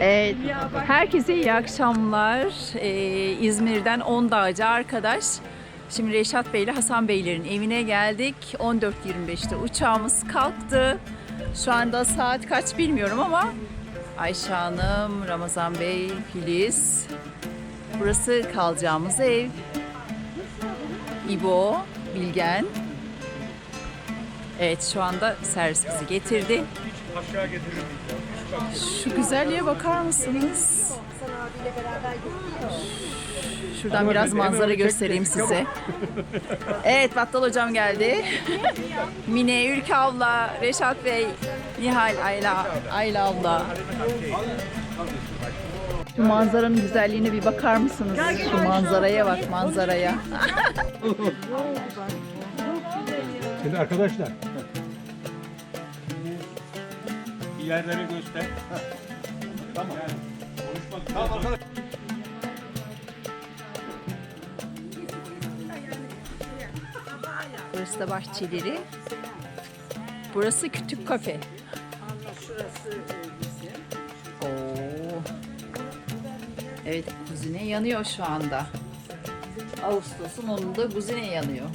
Evet. Herkese iyi akşamlar. Ee, İzmir'den 10 dağcı arkadaş. Şimdi Reşat Bey ile Hasan Beylerin evine geldik. 14.25'te uçağımız kalktı. Şu anda saat kaç bilmiyorum ama Ayşe Hanım, Ramazan Bey, Filiz. Burası kalacağımız ev. İbo, Bilgen. Evet şu anda servis bizi getirdi. Şu güzelliğe bakar mısınız? Şuradan biraz manzara göstereyim size. Evet Battal hocam geldi. Mine, Ülke abla, Reşat Bey, Nihal, Ayla, Ayla abla. Şu manzaranın güzelliğine bir bakar mısınız? Şu manzaraya bak manzaraya. Şimdi arkadaşlar. Bir yerleri göster. Tamam. Konuşmak tamam arkadaş. Burası da bahçeleri. Burası kütük kafe. Oo. Evet kuzine yanıyor şu anda. Ağustos'un 10'unda kuzine yanıyor.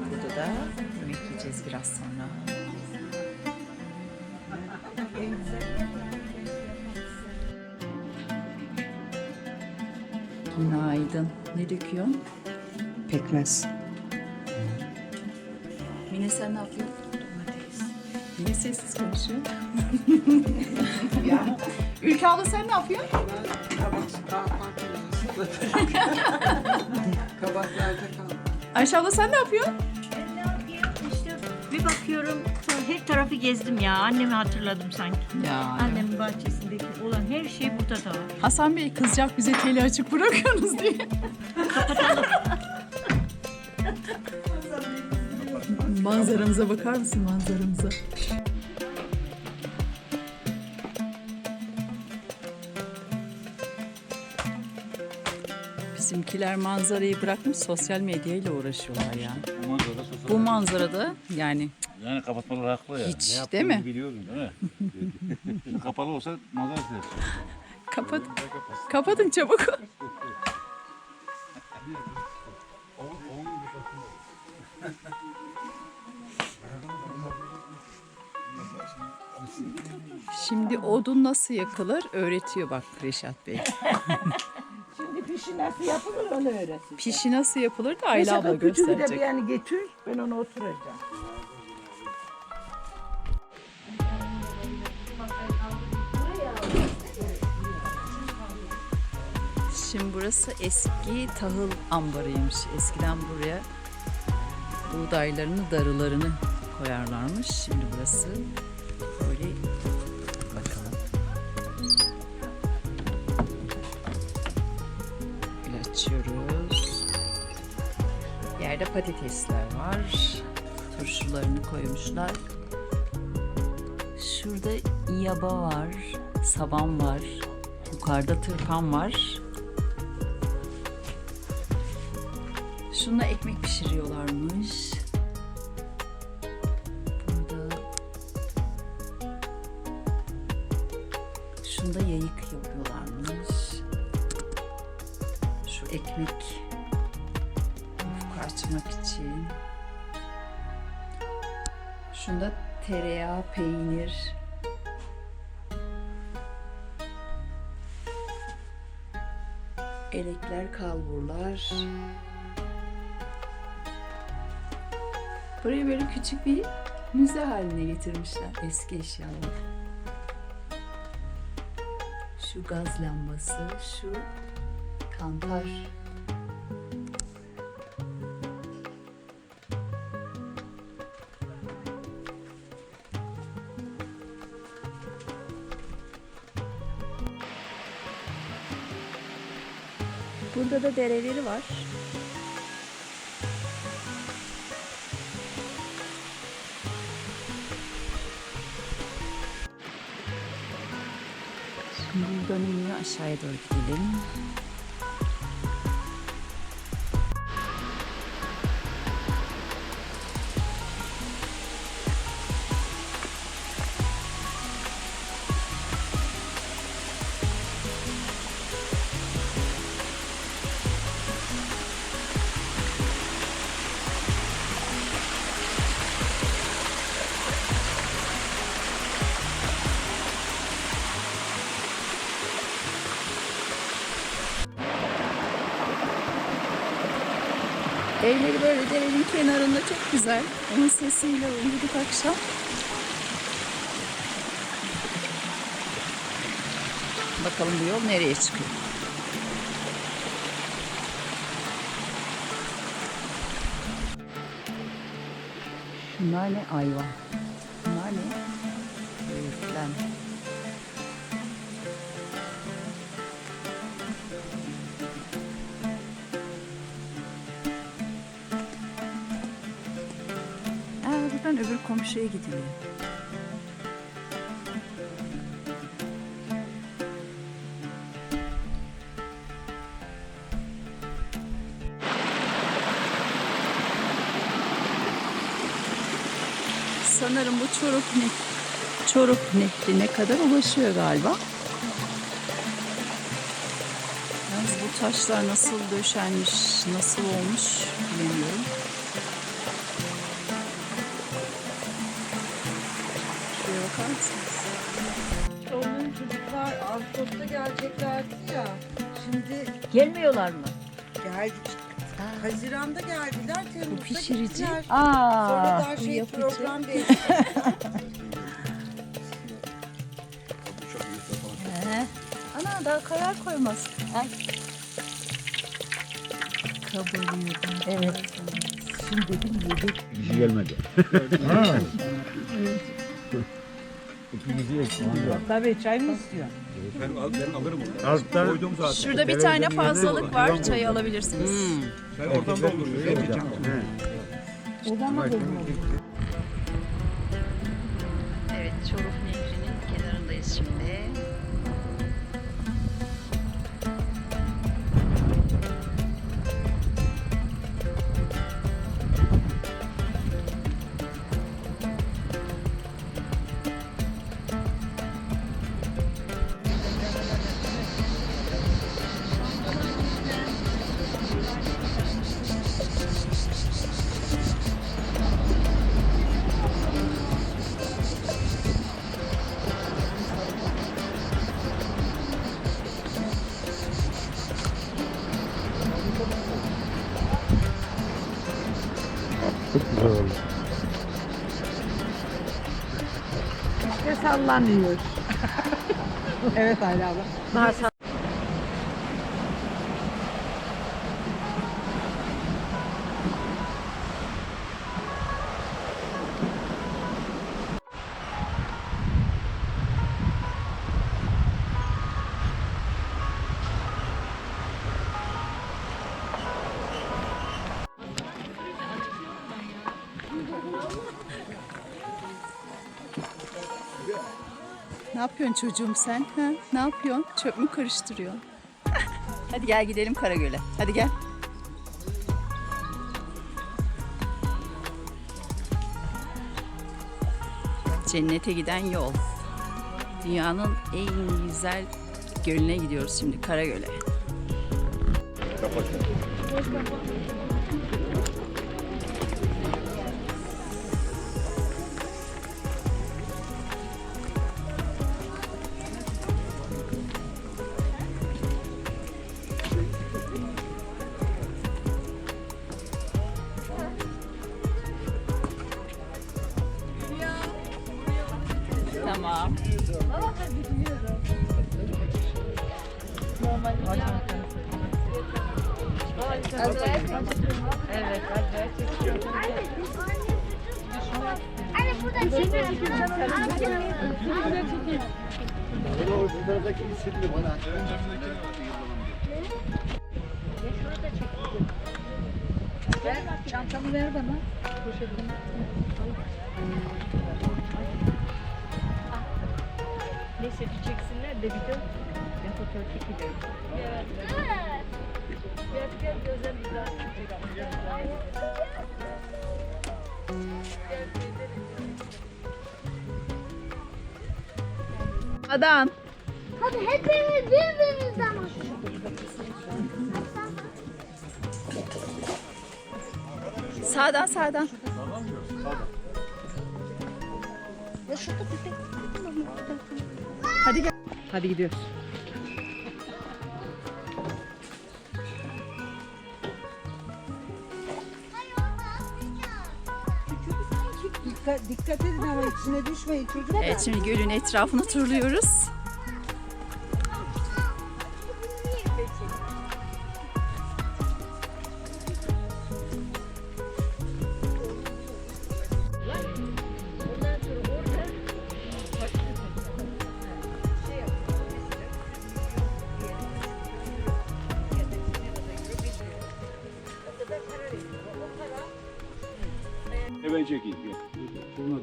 Burada da yemek yiyeceğiz biraz sonra. Günaydın. Ne döküyorsun? Pekmez. Mine sen ne yapıyorsun? Domates. Mine sessiz konuşuyor. Ülke abla sen ne yapıyorsun? Kabaklarda kaldı. Ayşe abla sen ne yapıyorsun? İşte bir bakıyorum sonra her tarafı gezdim ya. Annemi hatırladım sanki. Ya. Annemin bahçesindeki olan her şey burada da var. Hasan Bey kızacak bize teli açık bırakıyorsunuz diye. manzaramıza bakar mısın manzaramıza? Bizimkiler manzarayı bırakmış sosyal medyayla uğraşıyorlar yani. Bu manzara sosyal. Bu manzarada yani Yani kapatmalar haklı ya. Hiç, ne yaptığını değil mi? Biliyordun değil mi? Kapalı olsa manzara silersin. kapat kapatın çabuk. Şimdi odun nasıl yakılır öğretiyor bak Reşat Bey. Pişi nasıl yapılır onu öğretin. Pişi nasıl yapılır da Ayla abla Mesela küçüğü de bir gösterecek. yani getir ben onu oturacağım. Şimdi burası eski tahıl ambarıymış. Eskiden buraya buğdaylarını, darılarını koyarlarmış. Şimdi burası patatesler var. Turşularını koymuşlar. Şurada yaba var, saban var. Yukarıda tırpan var. Şununla ekmek pişiriyorlarmış. Burada şunda yayık yapıyorlarmış. Şu ekmek açmak için. Şunda tereyağı, peynir. Elekler, kalburlar. Burayı böyle küçük bir müze haline getirmişler eski eşyalar. Şu gaz lambası, şu kantar. Burada da dereleri var. Şimdi iniyor aşağıya doğru gidelim. Evleri böyle derenin kenarında çok güzel. Onun sesiyle uyuduk akşam. Bakalım bu yol nereye çıkıyor? Şunlar ne ayva? Komşuya gidiliyor. Sanırım bu Çoruk ne Çoruk Nehri'ne kadar ulaşıyor galiba. Yalnız bu taşlar nasıl döşenmiş, nasıl olmuş bilemiyorum. Bakar mısınız? Çocuklar Ağustos'ta geleceklerdi ya. Şimdi Gelmiyorlar mı? geldi. Haziran'da geldiler. Bu Temmuz'da pişirici. gittiler. Aa, Sonra daha bu şey yapıcı. program değişti. He. Ana daha karar koymaz. Ay. Kabarıyordum. Evet. Bir şey gelmedi. Tabii çay mı istiyor? Ben, al, ben alırım onu. Alttan Koydum zaten. Şurada bir tane fazlalık var. Çayı alabilirsiniz. Sen oradan doldur. Yemeyeceğim. Evet, sallanıyor. evet Ayla abla. Daha Ne yapıyorsun çocuğum sen? Ha? Ne yapıyorsun? Çöp mü karıştırıyorsun? Hadi gel gidelim Karagöl'e. Hadi gel. Cennete giden yol. Dünyanın en güzel gölüne gidiyoruz şimdi Karagöl'e. Tamam. Çantamı ver bana. Poşetimi. Neyse bir çeksinler de bir de ben fotoğraf çekiliyorum. Gel gel gözler güzel. Adan. Hadi hepimiz birbirimizden Sağdan sağdan. Hadi gel. Hadi gidiyoruz. Dikkat, dikkat edin ama içine düşmeyin çocuklar. Evet şimdi gölün etrafını turluyoruz. Evet çekeyim. Gel. Şuna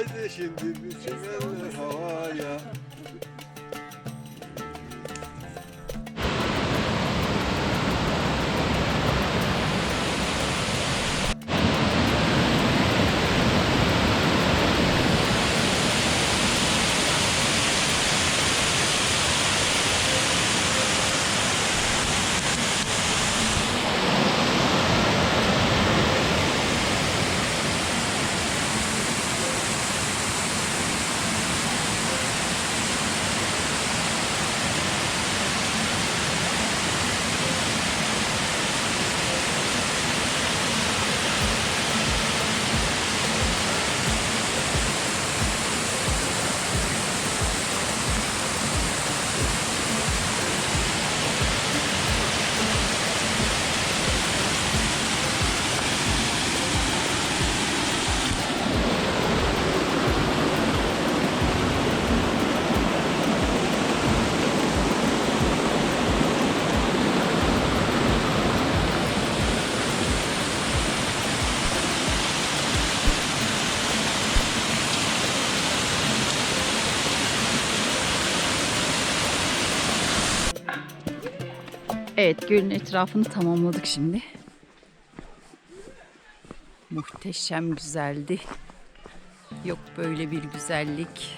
Haydi şimdi eller havaya. Evet gölün etrafını tamamladık şimdi. Muhteşem güzeldi. Yok böyle bir güzellik.